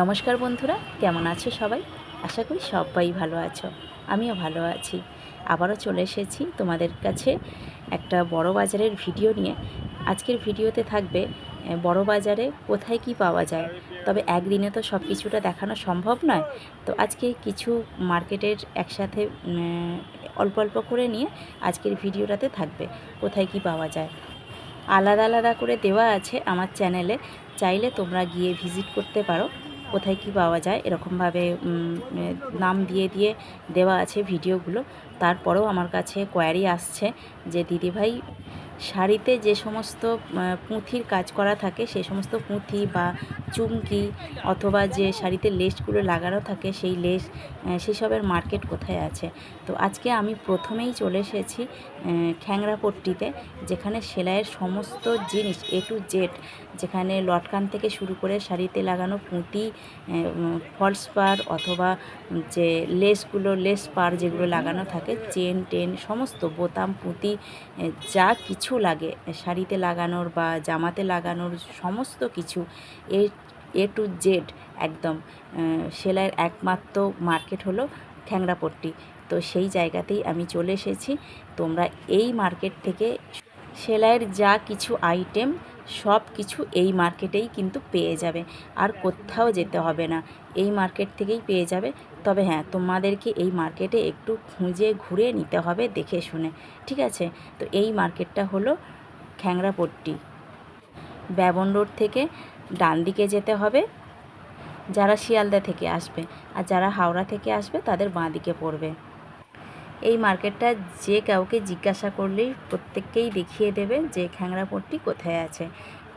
নমস্কার বন্ধুরা, কেমন আছো সবাই? আশা করি সবাই ভালো আছো, আমিও ভালো আছি। আবারও চলে এসেছি তোমাদের কাছে একটা বড় বাজারের ভিডিও নিয়ে। আজকের ভিডিওতে থাকবে বড় বাজারে কোথায় কি পাওয়া যায়? তবে একদিনে তো সব কিছুটা দেখানো সম্ভব নয়। তো আজকে কিছু মার্কেটের একসাথে অল্প অল্প করে নিয়ে আজকের ভিডিওটাতে থাকবে, কোথায় কি পাওয়া যায়। আলাদা আলাদা করে দেওয়া আছে আমার চ্যানেলে, চাইলে তোমরা গিয়ে ভিজিট করতে পারো। কোথায় কি পাওয়া যায়, এরকমভাবে নাম দিয়ে দিয়ে দেওয়া আছে ভিডিওগুলো। তারপরেও আমার কাছে কোয়ারি আসছে যে, দিদিভাই, শাড়িতে যে সমস্ত পুঁথির কাজ করা থাকে সেই সমস্ত পুঁথি বা চুমকি অথবা যে শাড়িতে লেসগুলো লাগানো থাকে, সেই লেস সেসবের মার্কেট কোথায় আছে? তো আজকে আমি প্রথমেই চলে এসেছি খ্যাংরাপট্টিতে, যেখানে সেলাইয়ের সমস্ত জিনিস এ টু জেড যেখানে লটকান থেকে শুরু করে শাড়িতে লাগানো পুঁতি ফলস পার অথবা যে লেসগুলো লেস পার যেগুলো লাগানো থাকে চেন টেন সমস্ত বোতাম, পুঁতি যা কিছু লাগে, শাড়িতে লাগানোর বা জামাতে লাগানোর সমস্ত কিছু এ এ টু জেড একদম। সেলাইয়ের একমাত্র মার্কেট হলো ঠ্যাংরাপট্টি। তো সেই জায়গাতেই আমি চলে এসেছি। তোমরা এই মার্কেট থেকে সেলাইয়ের যা কিছু আইটেম সব কিছু এই মার্কেটেই কিন্তু পেয়ে যাবে। আর কোথাও যেতে হবে না। এই মার্কেট থেকেই পেয়ে যাবে। তবে হ্যাঁ তোমাদেরকে এই মার্কেটে একটু খুঁজে ঘুরে নিতে হবে, দেখে শুনে। ঠিক আছে? তো এই মার্কেটটা হলো খ্যাংরাপট্টি। ব্যবন রোড থেকে ডান দিকে যেতে হবে। যারা শিয়ালদা থেকে আসবে আর যারা হাওড়া থেকে আসবে, তাদের বাঁ দিকে পড়বে। এই মার্কেটটা যে কাউকে জিজ্ঞাসা করলেই প্রত্যেককেই দেখিয়ে দেবে যে খ্যাংরাপট্টি কোথায় আছে।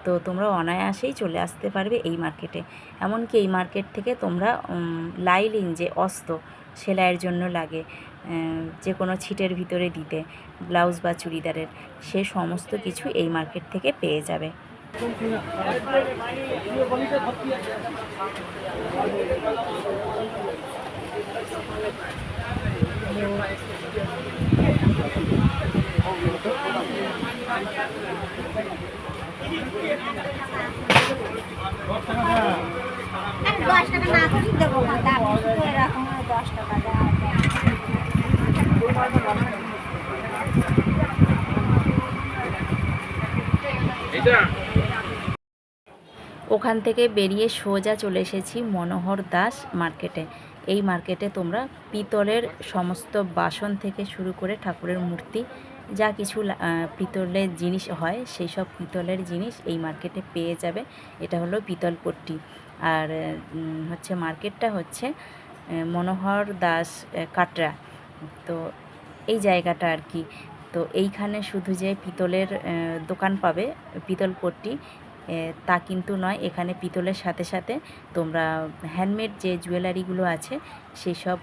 তো তোমরা অনায়াসেই চলে আসতে পারবে এই মার্কেটে। এমনকি এই মার্কেট থেকে তোমরা উম, লাইলিং যে অস্ত সেলাইয়ের জন্য লাগে যে কোনো ছিটের ভিতরে দিতে ব্লাউজ বা চুড়িদারের সে সমস্ত কিছু এই মার্কেট থেকে পেয়ে যাবে। আমি দশ টাকা না করে দেবো না দাম এরকম দশ টাকা দেওয়া ওখান থেকে বেরিয়ে সোজা চলে এসেছি মনোহর দাস মার্কেটে। এই মার্কেটে তোমরা পিতলের সমস্ত বাসন থেকে শুরু করে ঠাকুরের মূর্তি যা কিছু পিতলের জিনিস হয় সেই সব পিতলের জিনিস এই মার্কেটে পেয়ে যাবে। এটা হলো পিতলপট্টি আর হচ্ছে মার্কেটটা হচ্ছে মনোহর দাস কাটরা। তো এই জায়গাটা আর কি। তো এইখানে শুধু যে পিতলের দোকান পাবে পিতলপট্টি এ, তা কিন্তু নয়। এখানে পিতলের সাথে সাথে তোমরা হ্যান্ডমেড যে জুয়েলারিগুলো আছে সেই সব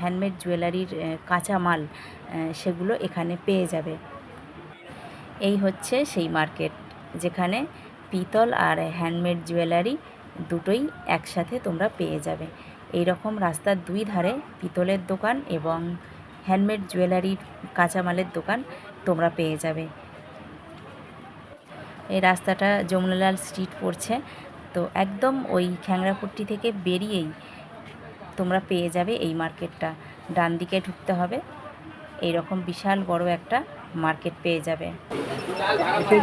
হ্যান্ডমেড জুয়েলারির কাঁচা মাল সেগুলো এখানে পেয়ে যাবে। এই হচ্ছে সেই মার্কেট যেখানে পিতল আর হ্যান্ডমেড জুয়েলারি দুটোই একসাথে তোমরা পেয়ে যাবে। এই রকম রাস্তার দুই ধারে পিতলের দোকান এবং হ্যান্ডমেড জুয়েলারির কাঁচামালের দোকান তোমরা পেয়ে যাবে। এই রাস্তাটা যমুনালাল স্ট্রিট পড়ছে। তো একদম ওই খ্যাংরাপট্টি থেকে বেরিয়েই তোমরা পেয়ে যাবে এই মার্কেটটা। ডান দিকে ঢুকতে হবে। এই রকম বিশাল বড় একটা মার্কেট পেয়ে যাবে। इसे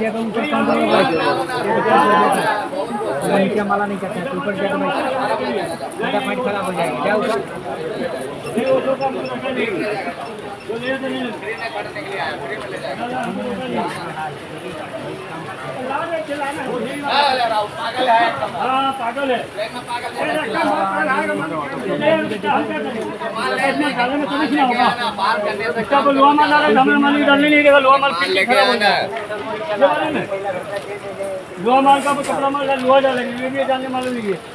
पागल है हाँ पागल है लोहा माल आ रहा है हमें माल डालने नहीं देगा लोहा माल लेके आना लोहा माल का कपड़ा माल लोहा डालेंगे ये भी डालने मालूम नहीं है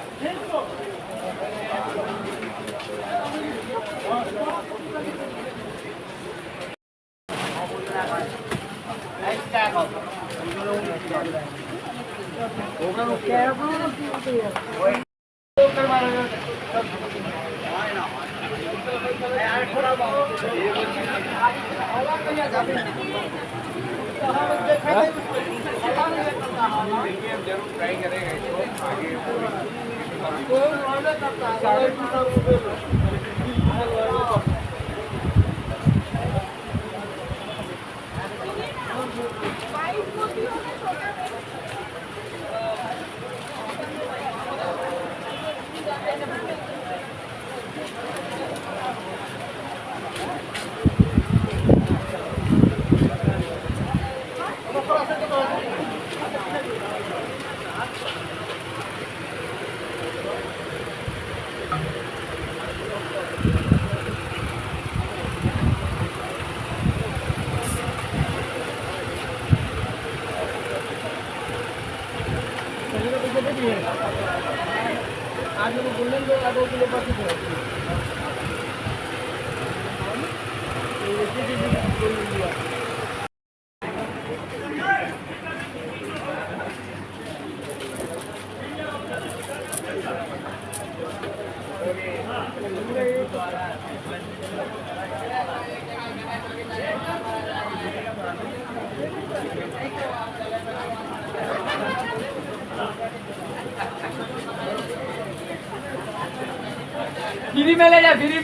টাকা ওইগুলো নব্বই টাকা फ्री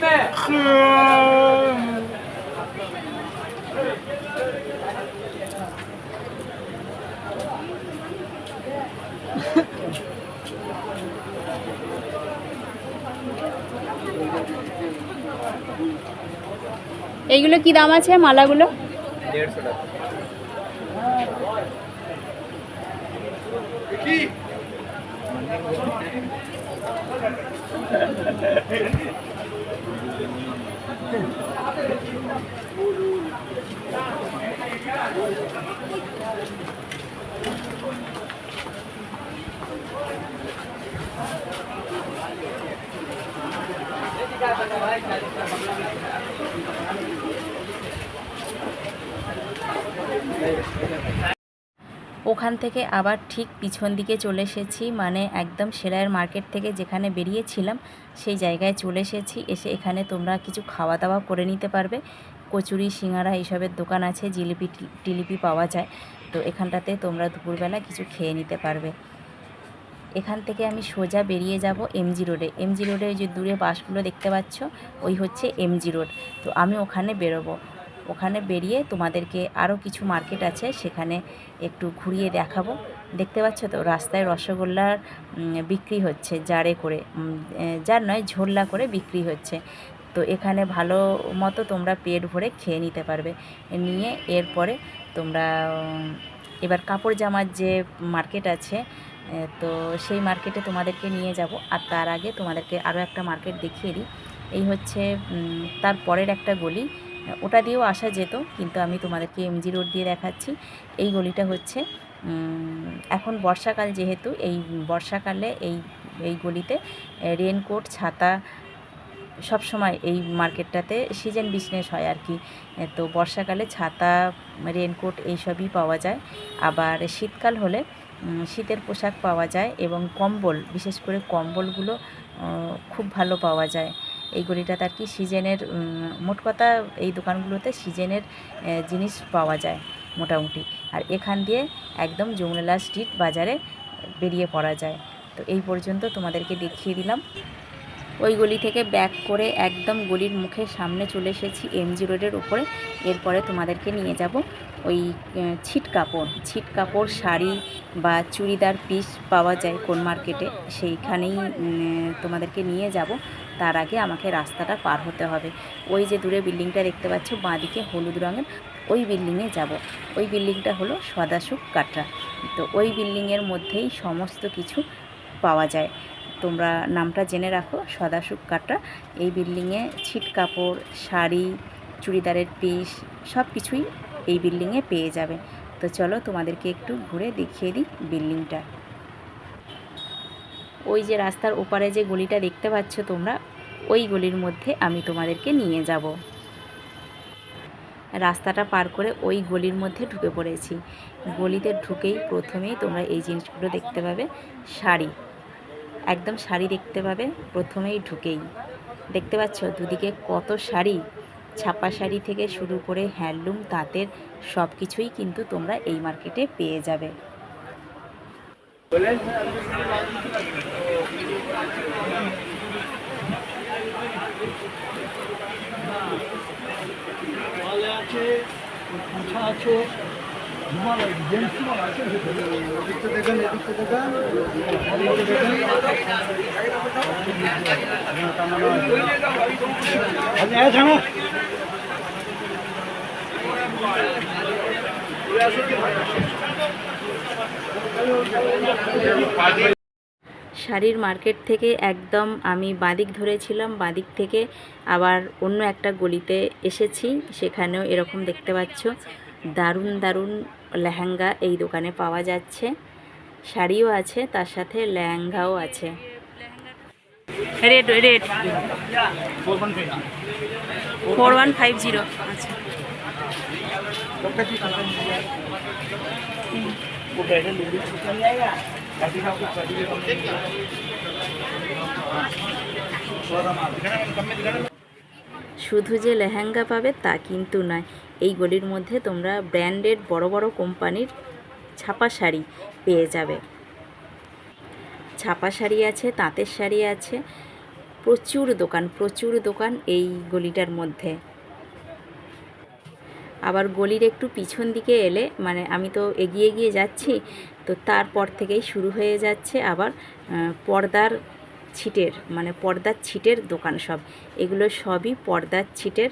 এইগুলো কি দাম আছে মালাগুলো? দেড়শো টাকা। ওখান থেকে আবার ঠিক পিছন দিকে চলে এসেছি মানে একদম সেলাইয়ের মার্কেট থেকে যেখানে বেরিয়েছিলাম, সেই জায়গায় চলে এসেছি। এসে এখানে তোমরা কিছু খাওয়া দাওয়া করে নিতে পারবে। কচুরি, সিঙ্গারা এইসবের দোকান আছে, জিলিপি টিলিপি পাওয়া যায়। তো এখানটাতে তোমরা দুপুরবেলা কিছু খেয়ে নিতে পারবে। এখান থেকে আমি সোজা বেরিয়ে যাব এমজি রোডে। এমজি রোডে ওই যে দূরে বাসগুলো দেখতে পাচ্ছ, ওই হচ্ছে এমজি রোড। তো আমি ওখানে বেরোবো। ওখানে বেরিয়ে তোমাদেরকে আরও কিছু মার্কেট আছে, সেখানে একটু ঘুরিয়ে দেখাবো। দেখতে পাচ্ছ তো, রাস্তায় রসগোল্লার বিক্রি হচ্ছে, জারে করে। যার নয়, ঝোল্লা করে বিক্রি হচ্ছে। তো এখানে ভালো মতো তোমরা পেট ভরে খেয়ে নিতে পারবে। নিয়ে এরপরে তোমরা এবার কাপড় জামার যে মার্কেট আছে তো সেই মার্কেটে তোমাদেরকে নিয়ে যাব। আর তার আগে তোমাদেরকে আরও একটা মার্কেট দেখিয়ে দিই। এই হচ্ছে তার পরের একটা গলি। ওটা দিয়েও আসা যেত, কিন্তু আমি তোমাদেরকে এমজি রোড দিয়ে দেখাচ্ছি। এই গলিটা হচ্ছে এখন বর্ষাকাল যেহেতু, এই বর্ষাকালে এই এই গলিতে রেনকোট ছাতা সব সময় এই মার্কেটটাতে সিজন বিজনেস হয় আর কি। তো বর্ষাকালে ছাতা রেনকোট এইসবই পাওয়া যায়। আবার শীতকাল হলে শীতের পোশাক পাওয়া যায় এবং কম্বল, বিশেষ করে কম্বলগুলো খুব ভালো পাওয়া যায়। এই গলিটাতে আর কি সিজনের মোট কথা এই দোকানগুলোতে সিজনের জিনিস পাওয়া যায় মোটামুটি। আর এখান দিয়ে একদম যমুনালা স্ট্রিট বাজারে বেরিয়ে পড়া যায়। তো এই পর্যন্ত তোমাদেরকে দেখিয়ে দিলাম। ওই গলি থেকে ব্যাক করে একদম গলির মুখে সামনে চলে এসেছি এমজি রোডের উপরে। এরপরে তোমাদেরকে নিয়ে যাব ওই ছিট কাপড়। ছিট কাপড়, শাড়ি বা চুড়িদার পিস পাওয়া যায় কোন মার্কেটে সেইখানেই তোমাদেরকে নিয়ে যাব। তার আগে আমাকে রাস্তাটা পার হতে হবে। ওই যে দূরে বিল্ডিংটা দেখতে পাচ্ছ, বাঁদিকে হলুদ রঙের, ওই বিল্ডিংয়ে যাব। ওই বিল্ডিংটা হলো সদাসুখ কাটরা। তো ওই বিল্ডিংয়ের মধ্যেই সমস্ত কিছু পাওয়া যায়। তোমরা নামটা জেনে রাখো সদাসুখ কাটরা। এই বিল্ডিংয়ে ছিট কাপড়, শাড়ি, চুড়িদারের পিস সব কিছুই এই বিল্ডিংয়ে পেয়ে যাবে। তো চলো তোমাদেরকে একটু ঘুরে দেখিয়ে দিই বিল্ডিংটা। ওই যে রাস্তার ওপারে যে গলিটা দেখতে পাচ্ছ তোমরা, ওই গলির মধ্যে আমি তোমাদেরকে নিয়ে যাব। রাস্তাটা পার করে ওই গলির মধ্যে ঢুকে পড়েছি। গলিতে ঢুকেই প্রথমেই তোমরা এই জিনিসগুলো দেখতে পাবে, শাড়ি। একদম শাড়ি দেখতে পাবে, প্রথমেই ঢুকেই। দেখতে পাচ্ছ? দুদিকে কত শাড়ি। ছাপা শাড়ি থেকে শুরু করে হ্যান্ডলুম, তাঁতের সব কিছুই কিন্তু তোমরা এই মার্কেটে পেয়ে যাবে। শাড়ির মার্কেট থেকে একদম আমি বাদিক ধরেছিলাম, বাদিক থেকে আবার অন্য একটা গলিতে এসেছি, সেখানেও এরকম দেখতে পাচ্ছ। দারুণ দারুণ লেহেঙ্গা এই দোকানে পাওয়া যাচ্ছে। শাড়িও আছে, তার সাথে লেহেঙ্গাও আছে। Rate rate four one five zero. আচ্ছা। শুধু যে লেহেঙ্গা পাবে তা কিন্তু নয়। এই গলির মধ্যে তোমরা ব্র্যান্ডেড বড় বড় কোম্পানির ছাপা শাড়ি পেয়ে যাবে। ছাপা শাড়ি আছে, তাঁতের শাড়ি আছে, প্রচুর দোকান প্রচুর দোকান এই গলিটার মধ্যে। আবার গলির একটু পিছন দিকে এলে মানে আমি তো এগিয়ে গিয়ে যাচ্ছি, তো তারপর থেকেই শুরু হয়ে যাচ্ছে আবার পর্দার ছিটের মানে পর্দার ছিটের দোকান সব। এগুলো সবই পর্দার ছিটের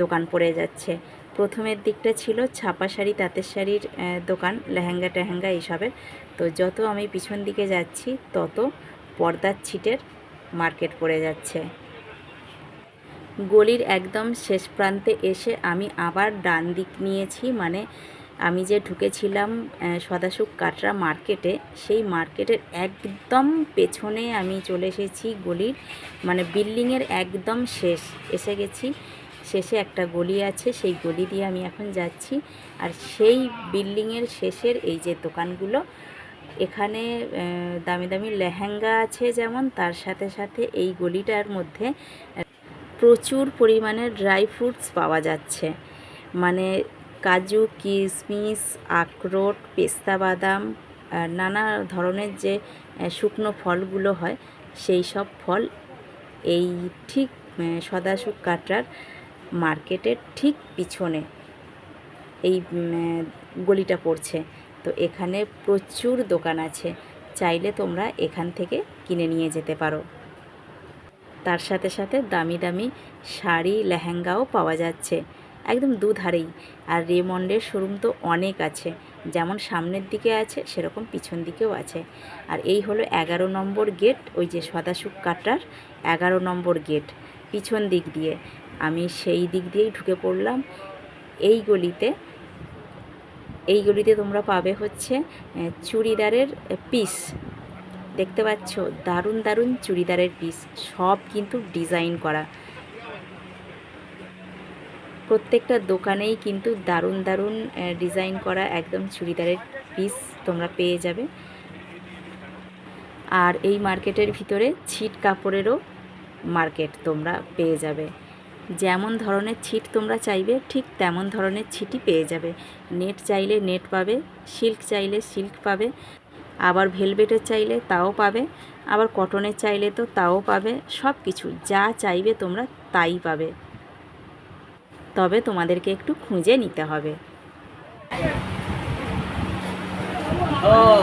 দোকান পড়ে যাচ্ছে। প্রথমের দিকটা ছিল ছাপা শাড়ি, তাঁতের শাড়ির দোকান, লেহেঙ্গা টেহেঙ্গা এইসবের। তো যত আমি পিছন দিকে যাচ্ছি, তত পর্দার ছিটের মার্কেট পড়ে যাচ্ছে। গলির একদম শেষ প্রান্তে এসে আমি আবার ডান দিক নিয়েছি মানে আমি যে ঢুকেছিলাম সদাসুখ কাটরা মার্কেটে, সেই মার্কেটের একদম পেছনে আমি চলে এসেছি গলির মানে বিল্ডিংয়ের একদম শেষ। এসে গেছি শেষে একটা গলি আছে সেই গলি দিয়ে আমি এখন যাচ্ছি। আর সেই বিল্ডিংয়ের শেষের এই যে দোকানগুলো এখানে দামি দামি লেহেঙ্গা আছে যেমন তার সাথে সাথে এই গলিটার মধ্যে প্রচুর পরিমাণে ড্রাই ফ্রুটস পাওয়া যাচ্ছে। মানে কাজু কিশমিশ আখরোট পেস্তা বাদাম নানা ধরনের যে শুকনো ফলগুলো হয় সেই সব ফল এই ঠিক আহ, সদাসুখ কাটরার মার্কেটের ঠিক পিছনে এই গলিটা পড়ছে। তো এখানে প্রচুর দোকান আছে। চাইলে তোমরা এখান থেকে কিনে নিয়ে যেতে পারো। তার সাথে সাথে দামি দামি শাড়ি, লেহেঙ্গাও পাওয়া যাচ্ছে। একদম দুধারেই। আর রেমন্ডের শোরুম তো অনেক আছে। যেমন সামনের দিকে আছে, সেরকম পিছন দিকেও আছে। আর এই হলো এগারো নম্বর গেট, ওই যে সদাসুখ কাটার এগারো নম্বর গেট, পিছন দিক দিয়ে। আমি সেই দিক দিয়েই ঢুকে পড়লাম। এই গলিতে এই গলিতে তোমরা পাবে হচ্ছে চুড়িদারের পিস দেখতে পাচ্ছ? দারুণ দারুণ চুড়িদারের পিস সব কিন্তু ডিজাইন করা। প্রত্যেকটা দোকানেই কিন্তু দারুণ দারুণ ডিজাইন করা একদম চুড়িদারের পিস তোমরা পেয়ে যাবে। আর এই মার্কেটের ভিতরে ছিট কাপড়েরও মার্কেট তোমরা পেয়ে যাবে। যেমন ধরনের ছিট তোমরা চাইবে, ঠিক তেমন ধরনের ছিটই পেয়ে যাবে। নেট চাইলে নেট পাবে, সিল্ক চাইলে সিল্ক পাবে, আবার ভেলভেটের চাইলে তাও পাবে, আবার কটনের চাইলে তো তাও পাবে সব কিছু যা চাইবে তোমরা তাই পাবে। তবে তোমাদেরকে একটু খুঁজে নিতে হবে। ও।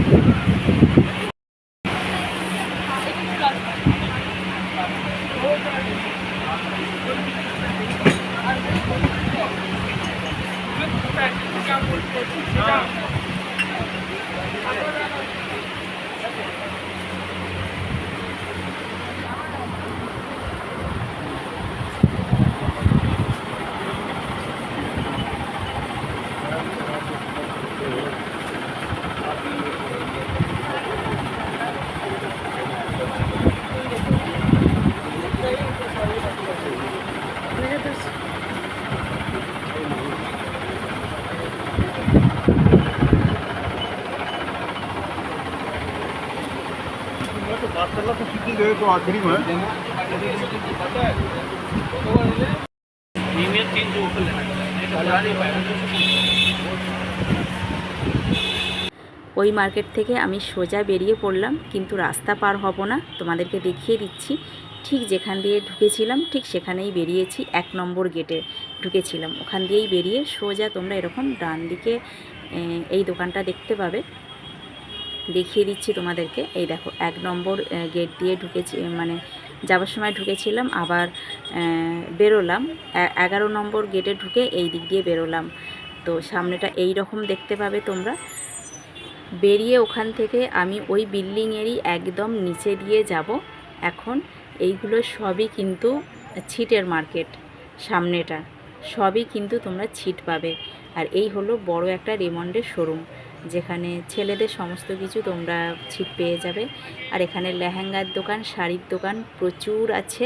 ওই মার্কেট থেকে আমি সোজা বেরিয়ে পড়লাম কিন্তু রাস্তা পার হব না তোমাদেরকে দেখিয়ে দিচ্ছি। ঠিক যেখান দিয়ে ঢুকেছিলাম ঠিক সেখানেই বেরিয়েছি এক নম্বর গেটে ঢুকেছিলাম। ওখান দিয়েই বেরিয়ে সোজা তোমরা এরকম ডান দিকে এই দোকানটা দেখতে পাবে। দেখিয়ে দিচ্ছি তোমাদেরকে। এই দেখো, এক নম্বর গেট দিয়ে ঢুকেছি মানে যাওয়ার সময় ঢুকেছিলাম, আবার বেরোলাম। এগারো নম্বর গেটে ঢুকে এই দিক দিয়ে বেরোলাম। তো সামনেটা এই রকম দেখতে পাবে তোমরা। বেরিয়ে ওখান থেকে আমি ওই বিল্ডিংয়েরই একদম নিচে দিয়ে যাব। এখন এইগুলো সবই কিন্তু ছিটের মার্কেট সামনেটা। সবই কিন্তু তোমরা ছিট পাবে। আর এই হলো বড় একটা রেমন্ডের শোরুম যেখানে ছেলেদের সমস্ত কিছু তোমরা ছিট পেয়ে যাবে। আর এখানে লেহেঙ্গার দোকান, শাড়ির দোকান প্রচুর আছে।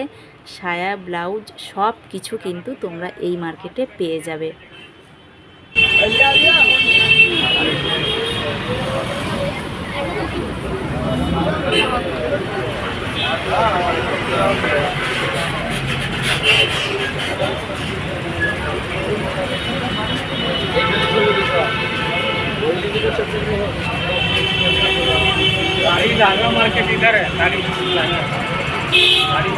সায়া, ব্লাউজ সব কিছু কিন্তু তোমরা এই মার্কেটে পেয়ে যাবে। गाड़ी लागा मार्केट इधर है? गाड़ी गाड़ी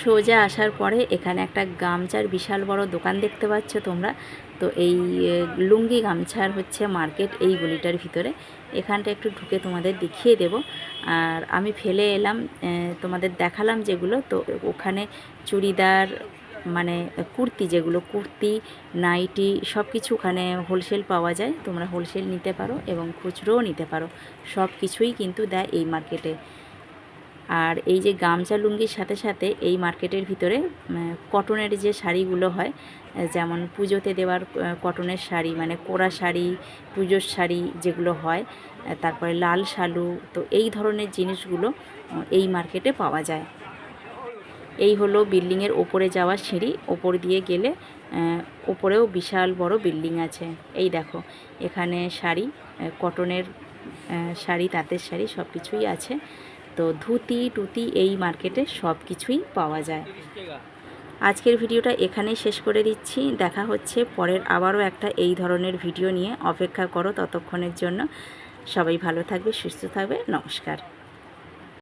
সোজা আসার পরে এখানে একটা গামছার বিশাল বড় দোকান দেখতে পাচ্ছ তোমরা। তো এই লুঙ্গি গামছার হচ্ছে মার্কেট এই গলিটার ভিতরে। এখানটা একটু ঢুকে তোমাদের দেখিয়ে দেব। আর আমি ফেলে এলাম তোমাদের দেখালাম যেগুলো। তো ওখানে চুড়িদার মানে কুর্তি যেগুলো, কুর্তি, নাইটি সব কিছু ওখানে হোলসেল পাওয়া যায়। তোমরা হোলসেল নিতে পারো এবং খুচরোও নিতে পারো। সব কিছুই কিন্তু দেয় এই মার্কেটে আর এই যে গামছা লুঙ্গির সাথে সাথে এই মার্কেটের ভিতরে কটনের যে শাড়িগুলো হয়, যেমন পুজোতে দেওয়ার কটনের শাড়ি মানে কোরা শাড়ি, পুজোর শাড়ি যেগুলো হয়, তারপরে লাল শালু, তো এই ধরনের জিনিসগুলো এই মার্কেটে পাওয়া যায়। এই হলো বিল্ডিংয়ের ওপরে যাওয়া সিঁড়ি, ওপর দিয়ে গেলে ওপরেও বিশাল বড় বিল্ডিং আছে। এই দেখো, এখানে শাড়ি কটনের শাড়ি, তাঁতের শাড়ি সব কিছুই আছে। তো ধুতি, টুতি এই মার্কেটে সব কিছুই পাওয়া যায়। আজকের ভিডিওটা এখানেই শেষ করে দিচ্ছি। দেখা হচ্ছে পরের আবারও একটা এই ধরনের ভিডিও নিয়ে। অপেক্ষা করো ততক্ষণের জন্য। সবাই ভালো থাকবে, সুস্থ থাকবে। নমস্কার।